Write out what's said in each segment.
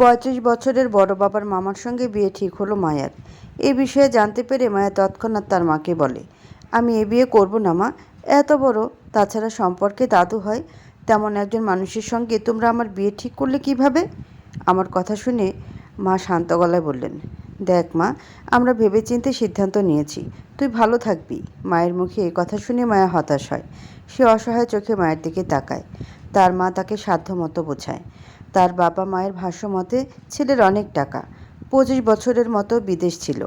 পঁয়ত্রিশ বছরের বড় বাবার মামার সঙ্গে বিয়ে ঠিক হলো মায়ার। এ বিষয়ে জানতে পেরে মায়া তৎক্ষণাৎ তার মাকে বলে, আমি এ বিয়ে করব না মা। এত বড়, তাছাড়া সম্পর্কে দাদু হয়, তেমন একজন মানুষের সঙ্গে তোমরা আমার বিয়ে ঠিক করলে কীভাবে? আমার কথা শুনে মা শান্ত গলায় বললেন, দেখ মা, আমরা ভেবেচিন্তে সিদ্ধান্ত নিয়েছি। তুই ভালো থাকবি। মায়ের মুখে এই কথা শুনে মায়া হতাশ হয়। সে অসহায় চোখে মায়ের দিকে তাকায়। তার মা তাকে সাধ্যমতো বোঝায়। তার বাবা মায়ের ভাষ্য মতে, ছেলের অনেক টাকা, পঁচিশ বছরের মতো বিদেশ ছিল।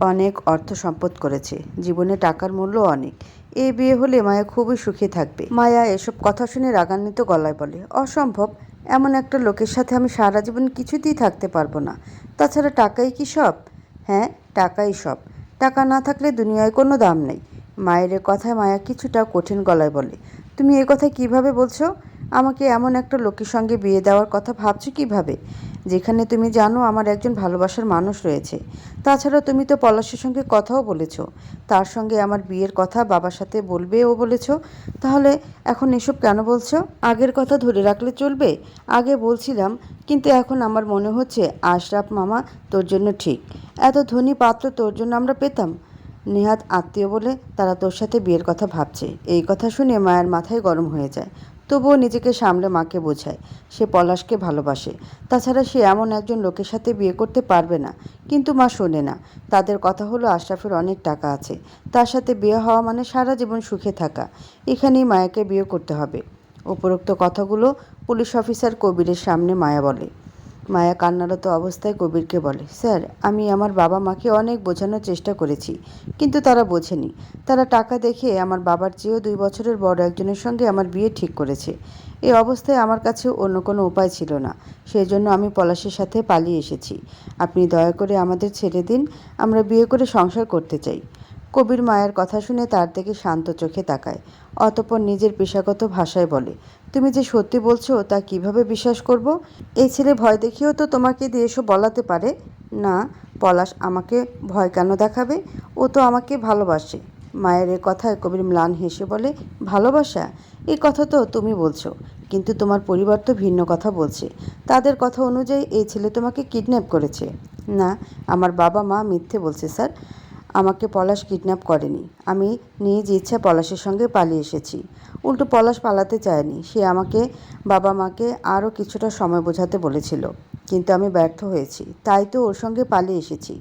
অনেক অর্থ সম্পদ করেছে। জীবনে টাকার মূল্য অনেক। এই বিয়ে হলে মায়া খুবই সুখী থাকবে। মায়া এসব কথা শুনে রাগান্বিত গলায় বলে, অসম্ভব। এমন একটা লোকের সাথে আমি সারা জীবন কিছুতেই থাকতে পারব না। তাছাড়া টাকাই কি সব? হ্যাঁ টাকাই সব। টাকা না থাকলে দুনিয়ায় কোনো দাম নেই। মায়ের কথায় মায়া কিছুটা কঠিন গলায় বলে, তুমি এ কথা কীভাবে বলছো? আমাকে এমন একটা লোকের সঙ্গে বিয়ে দেওয়ার কথা ভাবছ কীভাবে? যেখানে তুমি জানো আমার একজন ভালোবাসার মানুষ রয়েছে। তাছাড়া তুমি তো পলাশের সঙ্গে কথাও বলেছ। তার সঙ্গে আমার বিয়ের কথা বাবার সাথে বলবেও বলেছ। তাহলে এখন এসব কেন বলছো? আগের কথা ধরে রাখলে চলবে। আগে বলছিলাম, কিন্তু এখন আমার মনে হচ্ছে আশরাফ মামা তোর জন্য ঠিক। এত ধনী পাত্র তোর জন্য আমরা পেতাম। নেহাত আত্মীয় বলে তারা তোর সাথে বিয়ের কথা ভাবছে। এই কথা শুনে মায়ের মাথায় গরম হয়ে যায়। তবুও নিজেকে সামলে মাকে বোঝায়। সে পলাশকে ভালোবাসে। তাছাড়া সে এমন একজন লোকের সাথে বিয়ে করতে পারবে না। কিন্তু মা শোনে না। তাদের কথা হলো আশরাফের অনেক টাকা আছে। তার সাথে বিয়ে হওয়া মানে সারা জীবন সুখে থাকা। এখানেই মায়াকে বিয়ে করতে হবে। উপরোক্ত কথাগুলো পুলিশ অফিসার কবিরের সামনে মায়া বলে। মায়া কান্নারত অবস্থায় কবিরকে বলে, স্যার, আমি আমার বাবা মাকে অনেক বোঝানোর চেষ্টা করেছি, কিন্তু তারা বোঝেনি। তারা টাকা দেখে আমার বাবার চেয়েও দুই বছরের বড় একজনের সঙ্গে আমার বিয়ে ঠিক করেছে। এই অবস্থায় আমার কাছে অন্য কোনো উপায় ছিল না। সেই জন্য আমি পলাশের সাথে পালিয়ে এসেছি। আপনি দয়া করে আমাদের ছেড়ে দিন, আমরা বিয়ে করে সংসার করতে চাই। কবির মায়ের কথা শুনে তার থেকে শান্ত চোখে তাকায়। অতপর নিজের পেশাগত ভাষায় বলে তুমি যে সত্যি বলছো তা কীভাবে বিশ্বাস করব? এই ছেলে ভয় দেখিয়েও তো তোমাকে দিয়ে এসব বলাতে পারে। না, পলাশ আমাকে ভয় কেন দেখাবে? ও তো আমাকে ভালোবাসে। মায়ের এ কথায় কবির ম্লান হেসে বলে, ভালোবাসা? এই কথা তো তুমি বলছো। কিন্তু তোমার পরিবার তো ভিন্ন কথা বলছে। তাদের কথা অনুযায়ী এই ছেলে তোমাকে কিডন্যাপ করেছে। না, আমার বাবা মা মিথ্যে বলছে, স্যার। আমাকে পলাশ কিডন্যাপ করেনি। আমি নিজ ইচ্ছা পলাশের সঙ্গে পালিয়ে এসেছি। উল্টো পলাশ পালাতে চায়নি। সে আমাকে, বাবা মাকে আরও কিছুটা সময় বোঝাতে বলেছিল। কিন্তু আমি ব্যর্থ হয়েছি। তাই তো ওর সঙ্গে পালিয়ে এসেছি।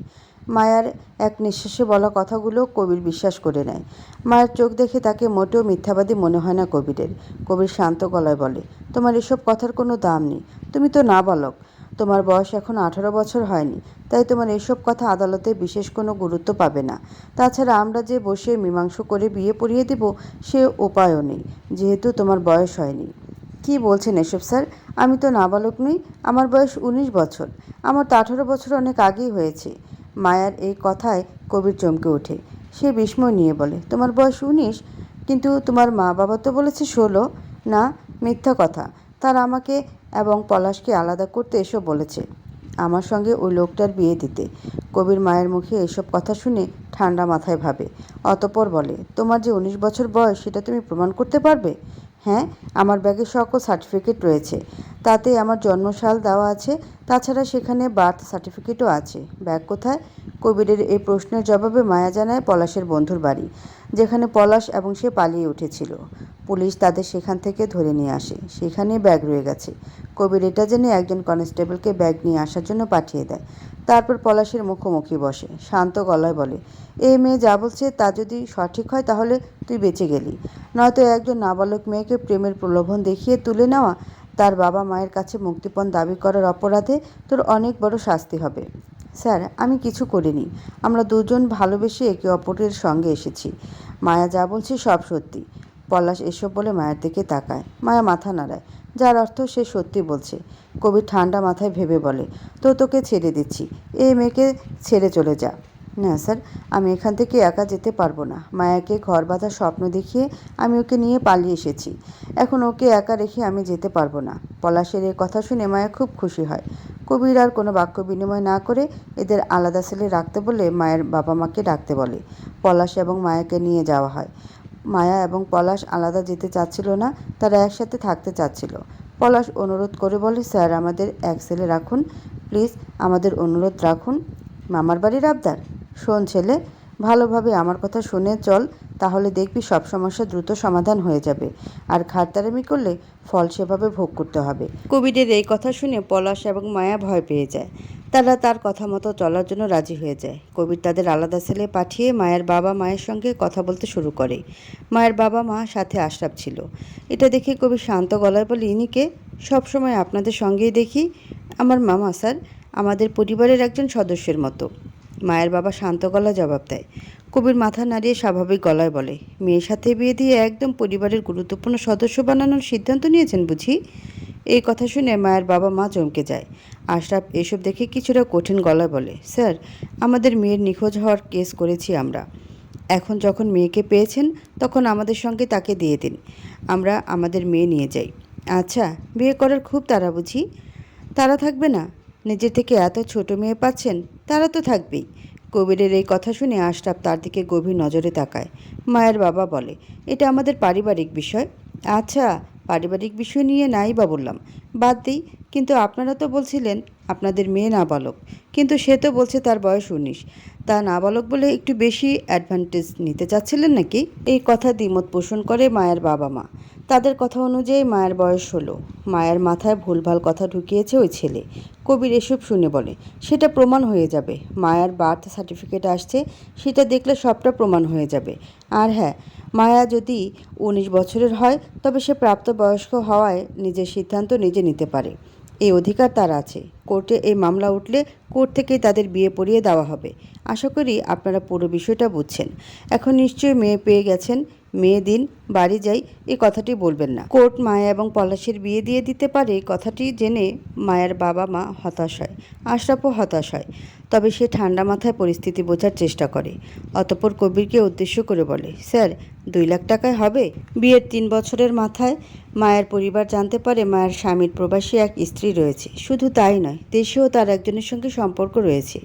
মায়ার এক নিঃশ্বাসে বলা কথাগুলো কবির বিশ্বাস করে নেয়। মায়ের চোখ দেখে তাকে মোটেও মিথ্যাবাদী মনে হয় না কবিরের। কবির শান্ত গলায় বলে, তোমার এসব কথার কোনো দাম নেই। তুমি তো না বালক তোমার বয়স এখন আঠারো বছর হয়নি, তাই তোমার এসব কথা আদালতে বিশেষ কোনো গুরুত্ব পাবে না। তাছাড়া আমরা যে বসে মীমাংস করে বিয়ে পড়িয়ে দেব, সে উপায়ও নেই, যেহেতু তোমার বয়স হয়নি। কি বলছেন এসব, স্যার? আমি তো নাবালক নই, আমার বয়স উনিশ বছর, আমার তো আঠারো বছর অনেক আগেই হয়েছে। মায়ার এই কথায় কবির চমকে ওঠে, সে বিস্ময় নিয়ে বলে, তোমার বয়স উনিশ? কিন্তু তোমার মা বাবা তো বলেছে ষোলো। না, মিথ্যা কথা, তারা আমাকে এবং পলাশকে আলাদা করতে এসব বলেছে। আমার সঙ্গে ওই লোকটার বিয়ে দিতে। কবির মায়ের মুখে এসব কথা শুনে ঠান্ডা মাথায় ভাবে। অতপর বলে, তোমার যে উনিশ বছর বয়স, সেটা তুমি প্রমাণ করতে পারবে? হ্যাঁ আমার ব্যাগে সকল সার্টিফিকেট রয়েছে। তাতে আমার জন্মসাল দেওয়া আছে, তাছাড়া সেখানে বার্থ সার্টিফিকেটও আছে। ব্যাগ কোথায়? কবিরের এই প্রশ্নের জবাবে মায়া জানায় পলাশের বন্ধুর বাড়ি, যেখানে পলাশ এবং সে পালিয়ে উঠেছিল। পুলিশ তাদের সেখান থেকে ধরে নিয়ে আসে। সেখানে ব্যাগ রয়ে গেছে। কবির এটা জেনে একজন কনস্টেবলকে ব্যাগ নিয়ে আসার জন্য পাঠিয়ে দেয়। তারপর পলাশের মুখোমুখি বসে, শান্ত গলায় বলে এই মেয়ে যা বলছে তা যদি সঠিক হয় তাহলে তুই বেঁচে গেলি। নয়তো একজন নাবালক মেয়েকে প্রেমের প্রলোভন দেখিয়ে তুলে নেওয়া, তার বাবা মায়ের কাছে মুক্তিপণ দাবি করার অপরাধে তোর অনেক বড় শাস্তি হবে। স্যার, আমি কিছু করিনি। আমরা দুজন ভালোবেসে একে অপরের সঙ্গে এসেছি। মায়া যা বলছে সব সত্যি। পলাশ এসব বলে মায়ের দিকে তাকায়। মায়া মাথা নাড়ায়। যার অর্থ সে সত্যি বলছে। কবি ঠান্ডা মাথায় ভেবে বলে, তো তোকে ছেড়ে দিচ্ছি। এই মেয়েকে ছেড়ে চলে যা। না স্যার, আমি এখান থেকে একা যেতে পারব না। মায়াকে ঘর বাঁধার স্বপ্ন দেখিয়ে আমি ওকে নিয়ে পালিয়ে এসেছি। এখন ওকে একা রেখে আমি যেতে পারব না। পলাশের এই কথা শুনে মায়া খুব খুশি হয়। কবির আর কোনো বাক্য বিনিময় না করে এদের আলাদা সেলে রাখতে বলে মায়ের বাবা মাকে ডাকতে বলে। পলাশ এবং মায়াকে নিয়ে যাওয়া হয়। মায়া এবং পলাশ আলাদা যেতে চাচ্ছিল না, তারা একসাথে থাকতে চাচ্ছিল। পলাশ অনুরোধ করে বলে, স্যার, আমাদের এক ছেলে রাখুন। প্লিজ, আমাদের অনুরোধ রাখুন। মামার বাড়ির আবদার। শোন ছেলে, ভালোভাবে আমার কথা শুনে চল, তাহলে দেখবি সব সমস্যা দ্রুত সমাধান হয়ে যাবে। আর খাটতারামি করলে ফল সেভাবে ভোগ করতে হবে। কবিরের এই কথা শুনে পলাশ এবং মায়া ভয় পেয়ে যায়। তারা তার কথা মতো চলার জন্য রাজি হয়ে যায়। কবির তাদের আলাদা ছেলে পাঠিয়ে মায়ের বাবা মায়ের সঙ্গে কথা বলতে শুরু করে। মায়ের বাবা মা সাথে আশরাফ ছিল। এটা দেখে কবি শান্ত গলায় বলে, ইনিকে সবসময় আপনাদের সঙ্গেই দেখি। আমার মামা স্যার, আমাদের পরিবারের একজন সদস্যের মতো। মায়ের বাবা শান্ত গলা জবাব দেয় কবির মাথা নাড়িয়ে স্বাভাবিক গলায় বলে, মেয়ের সাথে বিয়ে দিয়ে একদম পরিবারের গুরুত্বপূর্ণ সদস্য বানানোর সিদ্ধান্ত নিয়েছেন বুঝি? এই কথা শুনে মায়ের বাবা মা চমকে যায়। আশরাফ এসব দেখে কিছুটা কঠিন গলায় বলে, স্যার, আমাদের মেয়ের নিখোঁজ হওয়ার কেস করেছি আমরা। এখন যখন মেয়েকে পেয়েছেন, তখন আমাদের সঙ্গে তাকে দিয়ে দিন। আমরা আমাদের মেয়ে নিয়ে যাই। আচ্ছা বিয়ে করার খুব তারা বুঝি? তারা থাকবে না? নিজের থেকে এত ছোট মেয়ে পাচ্ছেন, তারা তো থাকবেই। কবিরের এই কথা শুনে আশরাফ তার দিকে গভীর নজরে তাকায়। মায়ের বাবা বলে, এটা আমাদের পারিবারিক বিষয়। আচ্ছা পারিবারিক বিষয় নিয়ে নাই বা বললাম। বাদ দিই, কিন্তু আপনারা তো বলছিলেন আপনাদের মেয়ে নাবালক। কিন্তু সে তো বলছে তার বয়স উনিশ। তা নাবালক বলে একটু বেশি অ্যাডভান্টেজ নিতে চাচ্ছিলেন নাকি? এই কথা দ্বিমত পোষণ করে মায়ের বাবা মা তাদের কথা অনুযায়ী মায়ের বয়স হলো। মায়ের মাথায় ভুলভাল কথা ঢুকিয়েছে ওই ছেলে। কবির এসব শুনে বলে, সেটা প্রমাণ হয়ে যাবে। মায়ার বার্থ সার্টিফিকেট আসছে, সেটা দেখলে সবটা প্রমাণ হয়ে যাবে। আর হ্যাঁ মায়া যদি উনিশ বছরের হয়, তবে সে প্রাপ্তবয়স্ক হওয়ায় নিজের সিদ্ধান্ত নিজে নিতে পারে। এই অধিকার তার আছে। কোর্টে এই মামলা উঠলে কোর্ট থেকেই তাদের বিয়ে পড়িয়ে দেওয়া হবে। আশা করি আপনারা পুরো বিষয়টা বুঝছেন। এখন নিশ্চয়ই মেয়ে পেয়ে গেছেন। মেয়ে দিন বাড়ি যাই এই কথাটি বলবেন না। কোর্ট মায়া এবং পলাশের বিয়ে দিয়ে দিতে পারে কথাটি জেনে মায়ের বাবা মা হতাশ হয়, আশরাফও হতাশ হয়। তবে সে ঠান্ডা মাথায় পরিস্থিতি বোঝার চেষ্টা করে। অতপর কবিরকে উদ্দেশ্য করে বলে, স্যার, দুই লাখ টাকায় হবে? বিয়ের তিন বছরের মাথায় মায়ের পরিবার জানতে পারে মায়ের স্বামীর প্রবাসী এক স্ত্রী রয়েছে। শুধু তাই নয়, দেশেও তার একজনের সঙ্গে সম্পর্ক রয়েছে।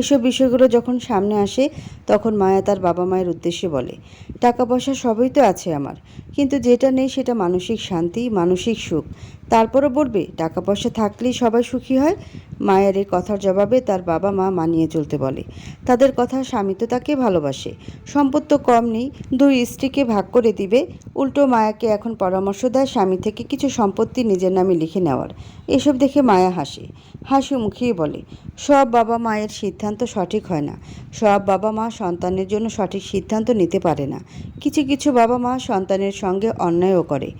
এসব বিষয়গুলো যখন সামনে আসে, তখন মায়া তার বাবা মায়ের উদ্দেশ্যে বলে, টাকা পয়সা সবই তো আছে আমার। কিন্তু যেটা নেই সেটা মানসিক শান্তি, মানসিক সুখ। তারপরও বলবে টাকা পয়সা থাকলেই সবাই সুখী হয়। মায়ের এই কথার জবাবে তার বাবা মা মানিয়ে চলতে বলে। তাদের কথা স্বামী তো তাকে ভালোবাসে। সম্পদ তো কম নেই, দুই স্ত্রীকে ভাগ করে দিবে। উল্টো মায়াকে এখন পরামর্শ দেয় স্বামী থেকে কিছু সম্পত্তি নিজের নামে লিখে নেওয়ার। এসব দেখে মায়া হাসে। হাসি মুখিয়ে বলে, সব বাবা মায়ের সিদ্ধান্ত সঠিক হয় না। সব বাবা মা সন্তানের জন্য সঠিক সিদ্ধান্ত নিতে পারে না। কিছু কিছু বাবা মা সন্তানের সঙ্গে অন্যায়ও করে।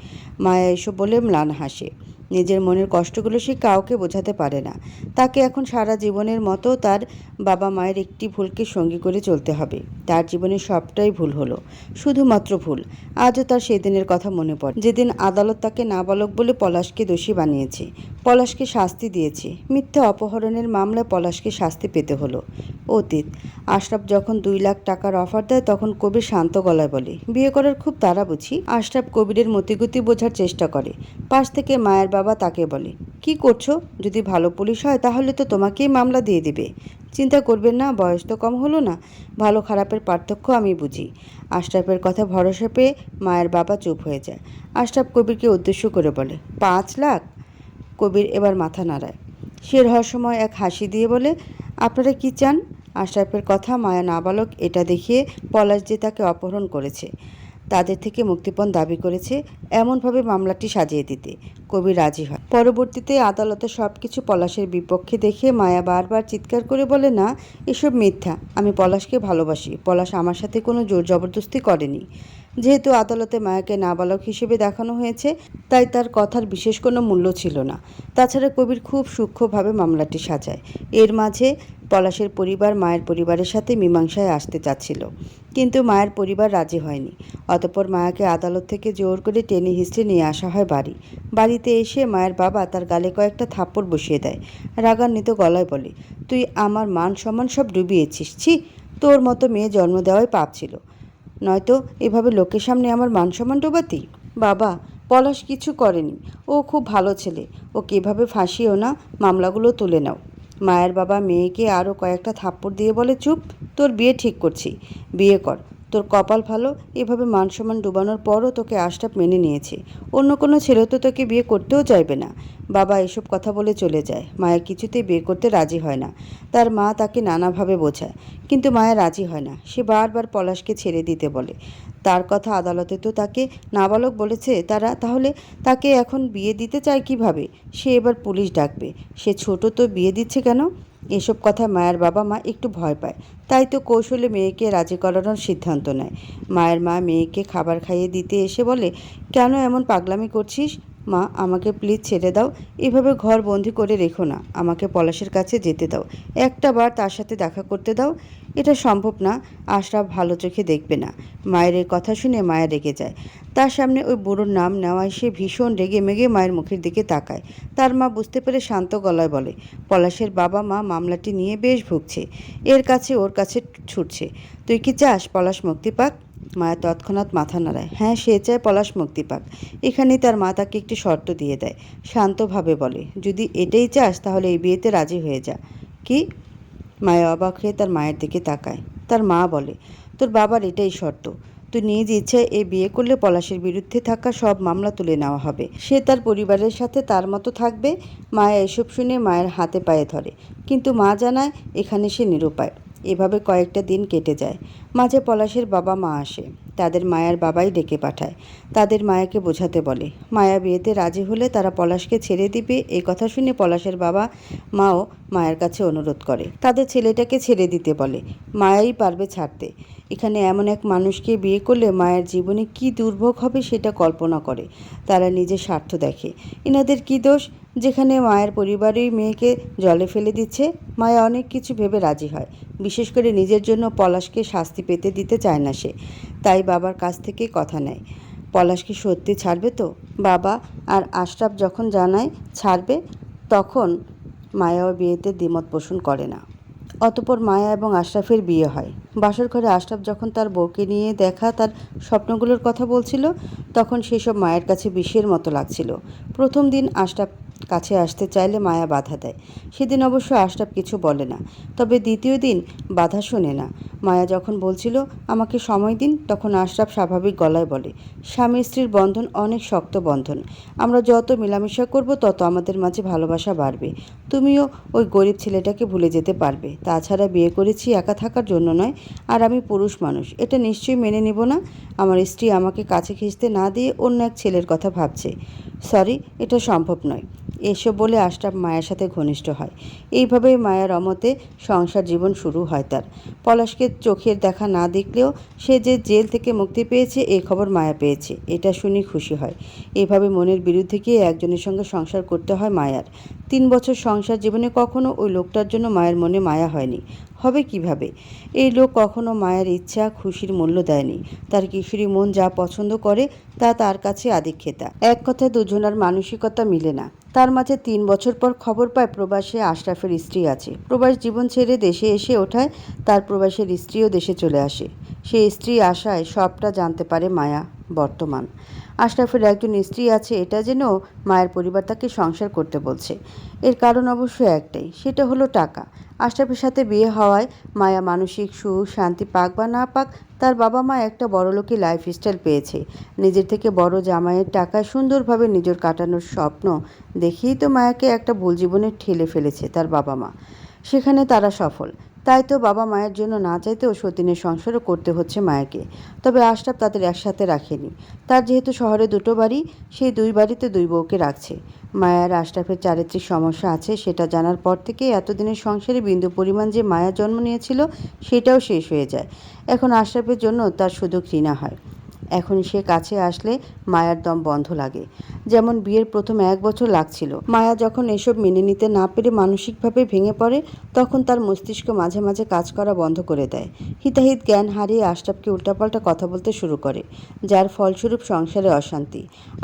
মায়া এসব বলে ম্লান হাসে। নিজের মনের কষ্টগুলো সে কাউকে বোঝাতে পারে না। তাকে এখন সারা জীবনের মতো তার বাবা মায়ের একটি ভুলকে সঙ্গী করে চলতে হবে। তার জীবনে সবটাই ভুল হলো, শুধুমাত্র ভুল। আজও তার সেদিনের কথা মনে পড়ে। যেদিন আদালত তাকে নাবালক বলে পলাশকে দোষী বানিয়েছে, পলাশকে শাস্তি দিয়েছে। মিথ্যা অপহরণের মামলায় পলাশকে শাস্তি পেতে হলো। অতীত, আশরাফ যখন দুই লাখ টাকার অফার দেয় তখন কবির শান্ত গলায় বলে, বিয়ে করার খুব তারা বুঝি? আশরাফ কবিরের মতিগতি বোঝার চেষ্টা করে। পাশ থেকে মায়ের বাবা তাকে বলে, কি করছ? যদি ভালো পুলিশ হয় তাহলে তো তোমাকেই মামলা দিয়ে দিবে। চিন্তা করবেন না, বয়স তো কম হলো না। ভালো খারাপের পার্থক্য আমি বুঝি। আশরাফের কথা ভরসা পেয়ে মায়ের বাবা চুপ হয়ে যায়। আশরাফ কবিরকে উদ্দেশ্য করে বলে, পাঁচ লাখ? কবির এবার মাথা নাড়ায়। সে রহস্যময় এক হাসি দিয়ে বলে, আপনারা কি চান? আশরাফের কথা মায়া নাবালক এটা দেখিয়ে পলাশ যে তাকে অপহরণ করেছে। তাদের থেকে মুক্তিপণ দাবি করেছে এমনভাবে মামলাটি সাজিয়ে দিতে। কবি রাজি হয়। পরবর্তীতে আদালতে সব কিছু পলাশের বিপক্ষে দেখে মায়া বারবার চিৎকার করে বলে, না, এসব মিথ্যা। আমি পলাশকে ভালোবাসি। পলাশ আমার সাথে কোনো জোর জবরদস্তি করেনি। যেহেতু আদালতে মায়াকে নাবালক হিসেবে দেখানো হয়েছে, তাই তার কথার বিশেষ কোনো মূল্য ছিল না। তাছাড়া কবির খুব সূক্ষ্মভাবে মামলাটি সাজায়। এর মাঝে পলাশের পরিবার মায়ের পরিবারের সাথে মীমাংসায় আসতে চাচ্ছিল। কিন্তু মায়ের পরিবার রাজি হয়নি। অতপর মায়াকে আদালত থেকে জোর করে টেনে হিস্ট্রি নিয়ে আসা হয় বাড়ি। বাড়িতে এসে মায়ের বাবা তার গালে কয়েকটা থাপ্পড় বসিয়ে দেয়। রাগান্বিত গলায় বলে, তুই আমার মান সম্মান সব ডুবিয়েছিস, ছি! তোর মতো মেয়ে জন্ম দেওয়াই পাপ ছিল। নয়তো এভাবে লোকের সামনে আমার মানসম্মান ডোবাতি? বাবা, পলাশ কিছু করেনি। ও খুব ভালো ছেলে। ওকে এভাবে ফাঁসিও না, মামলাগুলো তুলে নাও। মায়ের বাবা মেয়েকে আরও কয়েকটা থাপ্পড় দিয়ে বলে, চুপ, তোর বিয়ে ঠিক করছি। বিয়ে কর। তোর কপাল ভালো, এভাবে মান সম্মান ডুবানোর পরও তোকে আশরাফ মেনে নিয়েছে। অন্য কোনো ছেলে তো তোকে বিয়ে করতেও চাইবে না। বাবা এসব কথা বলে চলে যায়। মায়া কিছুতেই বিয়ে করতে রাজি হয় না। তার মা তাকে নানাভাবে বোঝায়। কিন্তু মায়া রাজি হয় না। সে বারবার পলাশকে ছেড়ে দিতে বলে। তার কথা আদালতে তো তাকে নাবালক বলেছে তারা। তাহলে তাকে এখন বিয়ে দিতে চায় কীভাবে? সে এবার পুলিশ ডাকবে। সে ছোট তো বিয়ে দিচ্ছে কেন? এসব কথা মায়ের বাবা মা একটু ভয় পায়। তাই তো কৌশলে মেয়েকে রাজি করানোর সিদ্ধান্ত নেয়। মায়ের মা মেয়েকে খাবার খাইয়ে দিতে এসে বলে, কেন এমন পাগলামি করছিস? মা, আমাকে প্লিজ ছেড়ে দাও। এভাবে ঘর বন্দি করে রেখো না। আমাকে পলাশের কাছে যেতে দাও। একটা বার তার সাথে দেখা করতে দাও। এটা সম্ভব না। আশরাফ ভালো চোখে দেখবে না। মায়ের এই কথা শুনে মায়া রেগে যায়। তার সামনে ওই বুড়োর নাম নেওয়ায় সে ভীষণ রেগে মেগে মায়ের মুখের দিকে তাকায়। তার মা বুঝতে পেরে শান্ত গলায় বলে, পলাশের বাবা মা মামলাটি নিয়ে বেশ ভুগছে। এর কাছে ওর কাছে ছুটছে। তুই কি চাস পলাশ মুক্তি পাক? মায়া তৎক্ষণাৎ মাথা নাড়ায়। হ্যাঁ সে চায় পলাশ মুক্তি পাক। এখানেই তার মা তাকে একটি শর্ত দিয়ে দেয়। শান্তভাবে বলে, যদি এটাই চাস, তাহলে এই বিয়েতে রাজি হয়ে যা। কি? মায়া অবাক হয়ে তার মায়ের দিকে তাকায়। তার মা বলে, তোর বাবার এটাই শর্ত। তুই নিজ ইচ্ছায় এই বিয়ে করলে পলাশের বিরুদ্ধে থাকা সব মামলা তুলে নেওয়া হবে। সে তার পরিবারের সাথে তার মতো থাকবে। মায়া এসব শুনে মায়ের হাতে পায়ে ধরে। কিন্তু মা জানায়, এখানে সে নিরুপায়। এভাবে কয়েকটা দিন কেটে যায়। মাঝে পলাশের বাবা মা আসে। তাদের মায়ার বাবাই ডেকে পাঠায়। তাদের মায়াকে বোঝাতে বলে, মায়া বিয়েতে রাজি হলে তারা পলাশকে ছেড়ে দিবে। এই কথা শুনে পলাশের বাবা মাও মায়ের কাছে অনুরোধ করে। তাদের ছেলেটাকে ছেড়ে দিতে বলে, মায়াই পারবে ছাড়তে। এখানে এমন এক মানুষকে বিয়ে করলে মায়ের জীবনে কি দুর্ভোগ হবে সেটা কল্পনা করে। তারা নিজের স্বার্থ দেখে। এনাদের কি দোষ? যেখানে মায়ের পরিবারই মেয়েকে জলে ফেলে দিচ্ছে, মায়া অনেক কিছু ভেবে রাজি হয়। বিশেষ করে নিজের জন্য পলাশকে শাস্তি পেতে দিতে চায় না সে। তাই বাবার কাছ থেকে কথা নেয়। পলাশকে সত্যি ছাড়বে তো? বাবা আর আশরাফ যখন জানায় ছাড়বে, তখন মায়াও বিয়েতে দ্বিমত পোষণ করে না। অতপর মায়া এবং আশরাফের বিয়ে হয়। বাসর ঘরে আশরাফ যখন তার বউকে নিয়ে দেখা তার স্বপ্নগুলোর কথা বলছিল, তখন সেসব মায়ের কাছে বিষের মতো লাগছিল। প্রথম দিন আশরাফ কাছে আসতে চাইলে মায়া বাধা দেয়। সেদিন অবশ্য আশরাফ কিছু বলে না, তবে দ্বিতীয় দিন বাধা শোনে না। মায়া যখন বলছিল, আমাকে সময় দিন, তখন আশরাফ স্বাভাবিক গলায় বলে স্বামী স্ত্রীর বন্ধন অনেক শক্ত বন্ধন। আমরা যত মেলামেশা করব, তত আমাদের মাঝে ভালোবাসা বাড়বে। তুমিও ওই গরিব ছেলেটাকে ভুলে যেতে পারবে। তাছাড়া বিয়ে করেছি একা থাকার জন্য নয়, আর আমি পুরুষ মানুষ। এটা নিশ্চয়ই মেনে নেব না? আমার স্ত্রী আমাকে কাছে খিঁচতে না দিয়ে অন্য এক ছেলের কথা ভাবছে। সরি, এটা সম্ভব নয়। এসব বলে আশরাফ মায়ের সাথে ঘনিষ্ঠ হয়। এইভাবেই মায়ের অমতে সংসার জীবন শুরু হয় তার। পলাশকে চোখের দেখা না দেখলেও সে যে জেল থেকে মুক্তি পেয়েছে এই খবর মায়া পেয়েছে। এটা শুনে খুশি হয়। এভাবে মনের বিরুদ্ধে গিয়ে একজনের সঙ্গে সংসার করতে হয় মায়ার। তিন বছর সংসার জীবনে কখনো ওই লোকটার জন্য মায়ের মনে মায়া হয়নি। হবে কীভাবে? এই লোক কখনো মায়ের ইচ্ছা, খুশির মূল্য দেয়নি। তার কিশোরী মন যা পছন্দ করে, তা তার কাছে আদিক্ষেতা এক কথায় দুজনার মানসিকতা মিলে না। তার মাঝে তিন বছর পর খবর পায়, প্রবাসে আশরাফের স্ত্রী আছে। প্রবাস জীবন ছেড়ে দেশে এসে ওঠায়, তার প্রবাসের স্ত্রীও দেশে চলে আসে। সে স্ত্রী আশায় সবটা জানতে পারে মায়া বর্তমান। আশরাফের একজন স্ত্রী আছে, এটা যেন মায়ের পরিবার তাকে সংসার করতে বলছে। এর কারণ অবশ্য একটাই, সেটা হলো টাকা। আশরাফের সাথে বিয়ে হওয়ায় মায়া মানসিক সুখ, শান্তি পাক বা না পাক, তার বাবা মা একটা বড়লোকি লাইফস্টাইল পেয়েছে। নিজের থেকে বড় জামাইয়ের টাকায় সুন্দরভাবে নিজের কাটানোর স্বপ্ন দেখেই তো মায়াকে একটা ভুল জীবনে ঠেলে ফেলেছে তার বাবা মা। সেখানে তারা সফল। তাই তো বাবা মায়ের জন্য না চাইতেও সতীনের সংসারও করতে হচ্ছে মায়াকে। তবে আশরাফ তাদের একসাথে রাখেনি। তার যেহেতু শহরে দুটো বাড়ি, সেই দুই বাড়িতে দুই বউকে রাখছে। মায়ার আশরাফের চারিত্রিক সমস্যা আছে সেটা জানার পর থেকে এতদিনের সংসারে বিন্দু পরিমাণ যে মায়া জন্ম নিয়েছিল, সেটাও শেষ হয়ে যায়। এখন আশরাফের জন্য তার শুধু ঘৃণা হয়। এখন সে কাছে আসলে মায়ার দম বন্ধ লাগে। যেমন বিয়ের প্রথম এক বছর লাগছিল। মায়া যখন এসব মেনে নিতে না পেরে মানসিকভাবে ভেঙে পড়ে, তখন তার মস্তিষ্ক মাঝে মাঝে কাজ করা বন্ধ করে দেয়। হিতাহিত জ্ঞান হারিয়ে আশরাফকে উল্টাপাল্টা কথা বলতে শুরু করে, যার ফলস্বরূপ সংসারে অশান্তি।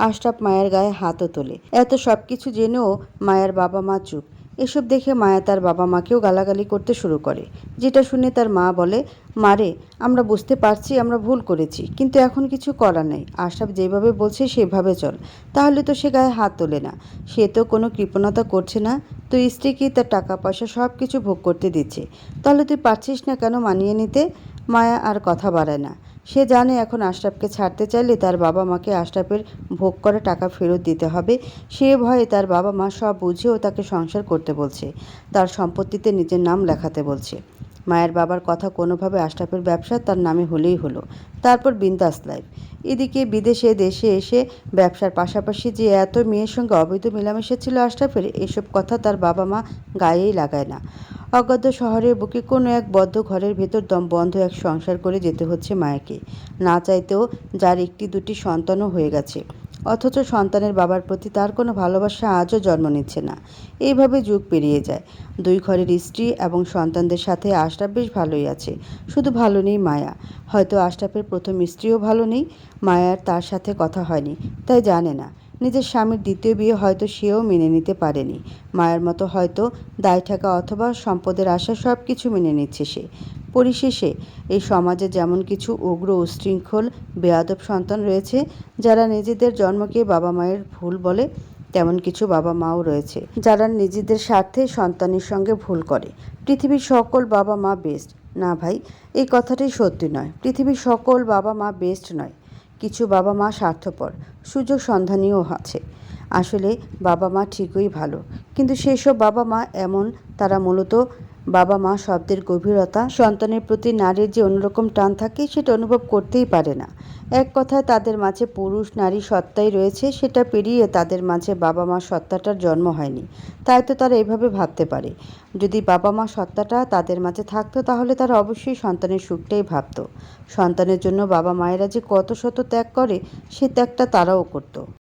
আশরাফ মায়ের গায়ে হাতও তোলে। এত সব কিছু জেনেও মায়ের বাবা মা চুপ। এসব দেখে মায়া তার বাবা মাকেও গালাগালি করতে শুরু করে। যেটা শুনে তার মা বলে মারে আমরা বুঝতে পারছি আমরা ভুল করেছি, কিন্তু এখন কিছু করার নেই। আশরাফ যেভাবে বলছে সেভাবে চল। তাহলে তো সে গায়ে হাত তোলে না। সে তো কোনো কৃপণতা করছে না। তুই স্ত্রীকে তার টাকা, পয়সা সব কিছু ভোগ করতে দিচ্ছে। তাহলে তুই পারছিস না কেন মানিয়ে নিতে? মায়া আর কথা বাড়ায় না। সে জানে এখন আশরাফকে ছাড়তে চাইলে তার বাবা মাকে আশরাফের ভোগ করে টাকা ফেরত দিতে হবে। সে ভয়ে তার বাবা মা সব বুঝেও তাকে সংসার করতে বলছে। তার সম্পত্তিতে নিজের নাম লেখাতে বলছে। মায়ের বাবার কথা কোনোভাবে আশরাফের ব্যবসা তার নামে হলেই হলো। তারপর বিন্দাস লাইফ। এদিকে বিদেশে দেশে এসে ব্যবসার পাশাপাশি যে এত মেয়ের সঙ্গে অবৈধ মেলামেশা ছিল আশরাফের, এসব কথা তার বাবা মা গায়েই লাগায় না। অগদ্য শহরের বুকে কোনো এক বদ্ধ ঘরের ভেতর দম বন্ধ এক সংসার করে যেতে হচ্ছে মায়াকে। না চাইতেও যার একটি দুটি সন্তানও হয়ে গেছে। অথচ সন্তানের বাবার প্রতি তার কোনো ভালোবাসা আজও জন্ম নিচ্ছে না। এইভাবে যুগ পেরিয়ে যায়। দুই ঘরের স্ত্রী এবং সন্তানদের সাথে আশরাফ বেশ ভালোই আছে, শুধু ভালো নেই মায়া। হয়তো আশরাফের প্রথম স্ত্রীও ভালো নেই, মায়ার তার সাথে কথা হয়নি, তাই জানে না। নিজের স্বামীর দ্বিতীয় বিয়ে হয়তো সেও মেনে নিতে পারেনি। মায়ের মতো হয়তো দায় ঠেকা অথবা সম্পদের আশা সব কিছু মেনে নিচ্ছে সে। পরিশেষে এই সমাজে যেমন কিছু উগ্র উশৃঙ্খল, বেয়াদব সন্তান রয়েছে, যারা নিজেদের জন্মকে বাবা মায়ের ভুল বলে, তেমন কিছু বাবা মাও রয়েছে, যারা নিজেদের স্বার্থে সন্তানের সঙ্গে ভুল করে। পৃথিবীর সকল বাবা মা বেস্ট। না ভাই, এই কথাটাই সত্যি নয়। পৃথিবীর সকল বাবা মা বেস্ট নয়। কিছু বাবা মা স্বার্থপর। সুযোগ সন্ধানীও আছে। আসলে বাবা মা ঠিকই ভালো। কিন্তু সেসব বাবা মা এমন, তারা মূলত বাবা মা শব্দের গভীরতা, সন্তানের প্রতি নারীর যে অন্যরকম টান থাকে সেটা অনুভব করতেই পারে না। এক কথায় তাদের মাঝে পুরুষ নারী সত্তাই রয়েছে, সেটা পেরিয়ে তাদের মাঝে বাবা মা সত্তাটার জন্ম হয়নি। তাই তো তারা এভাবে ভাবতে পারে। যদি বাবা মা সত্তাটা তাদের মাঝে থাকতো, তাহলে তারা অবশ্যই সন্তানের সুখটাই ভাবতো। সন্তানের জন্য বাবা মায়েরা যে কত শত ত্যাগ করে, সে ত্যাগটা তারাও করতো।